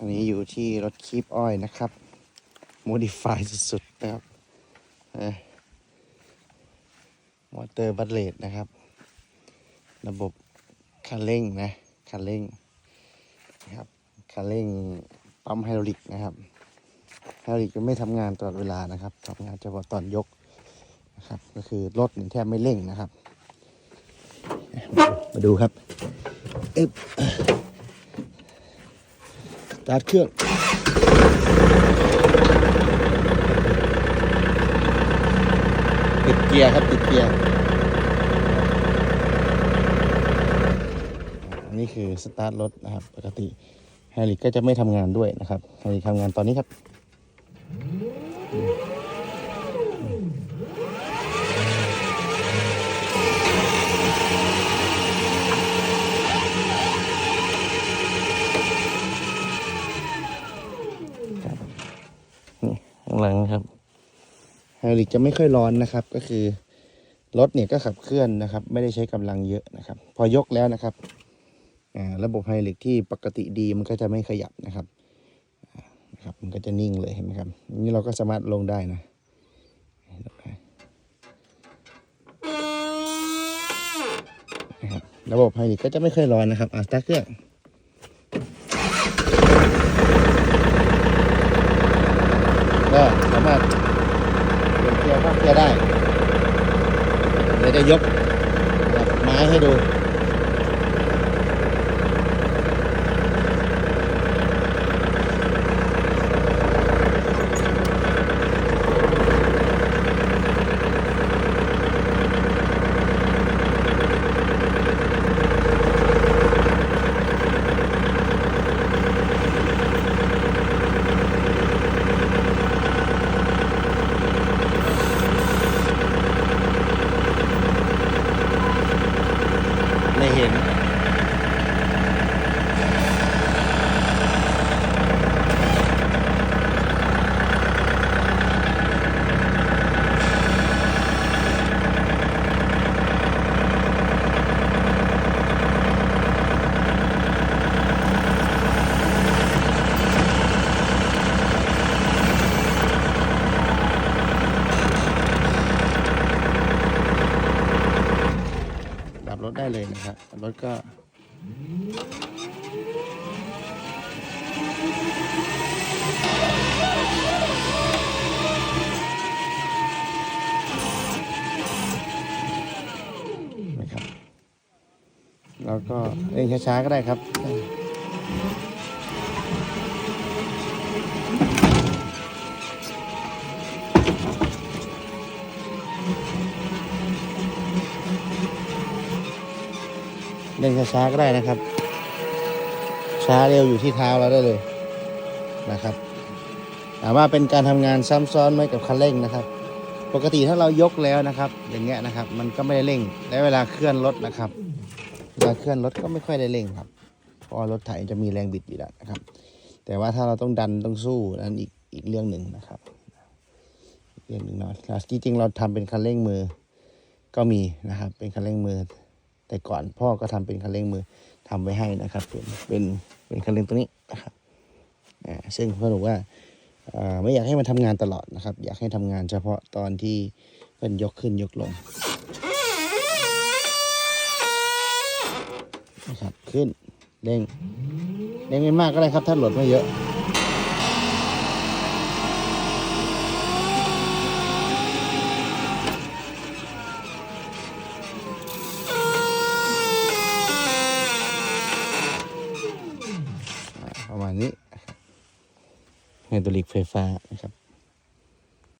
อันนี้อยู่ที่รถคีบอ้อยนะครับโมดิฟายสุดๆนะครับมอเตอร์บัตเลตนะครับ ระบบคันเร่งนะคันเร่งนะครับคันเร่งปั๊มไฮดรอลิกนะครับไฮดรอลิกจะไม่ทำงานตลอดเวลานะครับทำงานเฉพาะตอนยกนะครับก็คือรถแทบไม่เร่งนะครับ มาดูครับอึ๊บ ตาร์ทเครื่อง ติดเกียร์ครับติดเกียร์ นี่คือสตาร์ทรถนะครับ ปกติไฮริกก็จะไม่ทำงานด้วยนะครับไฮริกทำงานตอนนี้ครับ หลังครับไฮดริกจะไม่ค่อยร้อนนะครับ ก็คือรถเนี่ยก็ขับเคลื่อนนะครับ ไม่ได้ใช้กำลังเยอะนะครับ พอยกแล้วนะครับระบบไฮดริกที่ปกติดีมันก็จะไม่ขยับนะครับนะครับ มันก็จะนิ่งเลยเห็นไหมครับนี้เราก็สามารถลงได้นะนะครับระบบไฮดริกก็จะไม่ค่อยร้อนนะครับอ่าสตาร์ทเครื่อง ก็สามารถเปลี่ยนเกียร์ก็เกียร์ได้เดี๋ยวจะยกไม้ให้ดู เห็น เลยนะครับรถก็นะครับแล้วก็เร่งช้าๆก็ได้ครับ เร่งช้าๆก็ได้นะครับ ช้าเร็วอยู่ที่เท้าเราได้เลยนะครับถามว่าเป็นการทำงานซ้ำซ้อนไหมกับคันเร่งนะครับ ปกติถ้าเรายกแล้วนะครับ อย่างเงี้ยนะครับ มันก็ไม่ได้เร่งและเวลาเคลื่อนรถนะครับเวลาเคลื่อนรถก็ไม่ค่อยได้เร่งครับเพราะรถไถจะมีแรงบิดอยู่แล้วนะครับ แต่ว่าถ้าเราต้องดันต้องสู้นั้นอีกอีกเรื่องหนึ่งนะครับเรื่องหนึ่งเนาะจริงๆเราทำเป็นคันเร่งมือก็มีนะครับ เป็นคันเร่งมือ แต่ก่อนพ่อก็ทำเป็นคันเร่งมือทำไว้ให้นะครับ เป็นเป็นเป็นคันเร่งตัวนี้นะครับอ่าซึ่งพ่อบอกว่าไม่อยากให้มันทำงานตลอดนะครับ อยากให้ทำงานเฉพาะตอนที่เพิ่นยกขึ้นยกลงนะครับขึ้นเร่งเร่งไม่มากก็ได้ครับ ถ้าโหลดไม่เยอะ มาณนี้นะครับไฮดรอลิกไฟฟ้านะครับ